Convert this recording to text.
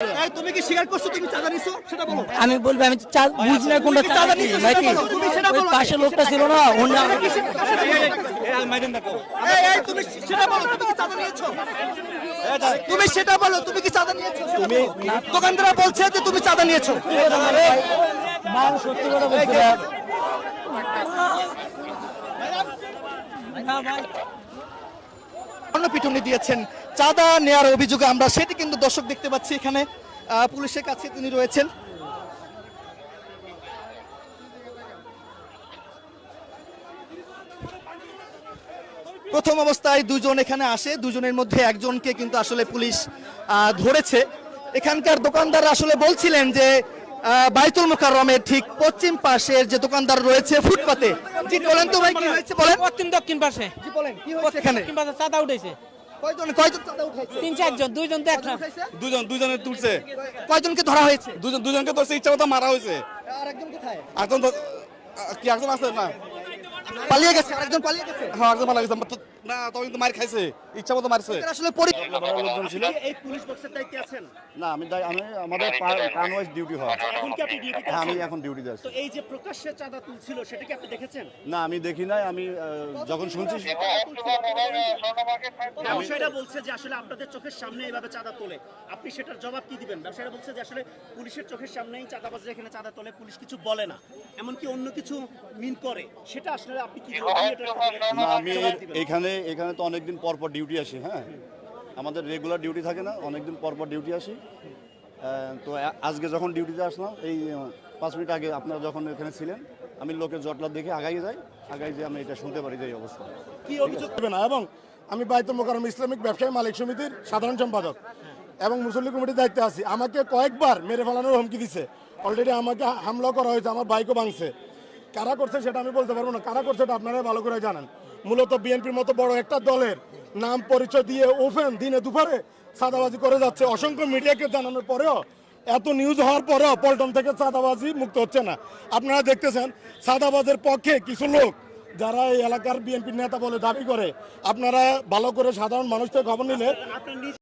এই, তুমি কি স্বীকার করছ? তুমি চাঁদা নিছো? সেটা বলো। আমি বলব আমি বুঝি না কোনটা চাঁদা নিছো? ভাই ওই পাশে লোকটা ছিল না? তুমি সেটা বলো তুমি কি চাঁদা নিয়েছো? তুমি সেটা বলো তুমি কি চাঁদা নিয়েছো? তুমি দোকানদাররা বলছে যে তুমি চাঁদা নিয়েছো। মাল সত্যি কথা বলছি না। অন্য পিটুনি দিয়েছেন। চাঁদা নেয়ার অভিযোগে আমরা সেটি কিন্তু দর্শক দেখতে পাচ্ছি এখানে। পুলিশের কাছে তিনি রয়েছেন। প্রথম অবস্থায় দুজন এখানে আসে। দুজনের মধ্যে একজনকে কিন্তু আসলে পুলিশ ধরেছে। এখানকার দোকানদার আসলে বলছিলেন যে আহ, বাইতুল মোকাররমের ঠিক পশ্চিম পাশের যে দোকানদার রয়েছে ফুটপাতে। জি বলেন তো ভাই কি হয়েছে বলেন? পশ্চিম দক্ষিণ পাশে। জি বলেন কি হয়েছে এখানে? পাশে চাঁদা উঠেছে। কয়জন কয়জন চাঁদা উঠাইছে? তিন চারজন দুইজন তো একটা দুজন দুজনে তুলছে। কয়জনকে ধরা হয়েছে? দুজন দুজনকে তো ইচ্ছা মতো মারা হয়েছে। আর একজন কোথায়? একজন কি একজন আছে না? পালিয়ে গেছে আরেকজন পালিয়ে গেছে। হ্যাঁ একজন মারা গেছে। না তখন কিন্তু মার খাইছে ইচ্ছা মতো মারছে। আসলে পরি লোকজন ছিল। এই পুলিশ বক্সের দায়িত্বে আছেন? না আমি আমি আমাদের কানওয়াইজ ডিউটি হয়। এখন কি আপনি ডিউটিতে হ্যাঁ, আমি এখন ডিউটিতে আছি। তো এই যে প্রকাশ্যে চাঁদা তুলছিল সেটা কি আপনি দেখেছেন? না আমি দেখি নাই আমি যখন শুনছি ব্যবসায়ীরা বলছে যে আসলে আপনাদের চোখের সামনে এইভাবে চাঁদা তোলে। আপনি সেটার জবাব কি দিবেন? ব্যবসায়ীরা বলছে যে আসলে পুলিশের চোখের সামনেই চাঁদাবাজরা এখানে চাঁদা তোলে পুলিশ কিছু বলে না। এমনকি অন্য কিছু মিন করে। সেটা আসলে না আমি এখানে এখানে তো অনেকদিন পর পর ডিউটি আসি হ্যাঁ? আমাদের রেগুলার ডিউটি থাকে না অনেকদিন পর পর ডিউটি আসি। তো আজকে যখন ডিউটিতে আসলাম এই পাঁচ মিনিট আগে আপনারা যখন এখানে ছিলেন আমি লোকের জটলা দেখে আগাই যাই আগাই যে আমি এটা শুনতে পারি যে এই অবস্থা। কি অভিযোগ? করবে না এবং আমি বাইতুল মোকাররম ইসলামিক ব্যবসায়ী মালিক সমিতির সাধারণ সম্পাদক এবং মুসল্লি কমিটির দায়িত্বে আছি। আমাকে কয়েকবার মেরে ফেলানোর হুমকি দিছে। অলরেডি আমাকে হামলা করা হয়েছে আমার বাইকও ভাঙছে। কারা করছে সেটা আমি বলতে পারব না। কারা করছে এটা আপনারা ভালো করে জানেন। মূলত বিএনপির মতো বড় একটা দলের নাম পরিচয় দিয়ে ওপেন দিনে দুপুরে সাদাবাজি করে যাচ্ছে। অসংখ্য মিডিয়াকে জানানোর পরেও, এত নিউজ হওয়ার পরেও পল্টন থেকে সাদাবাজি মুক্ত হচ্ছে না। আপনারা দেখতেছেন, চাঁদাবাজের পক্ষে কিছু লোক যারা এই এলাকার বিএনপির নেতা বলে দাবি করে, আপনারা ভালো করে সাধারণ মানুষকে খবর নিলে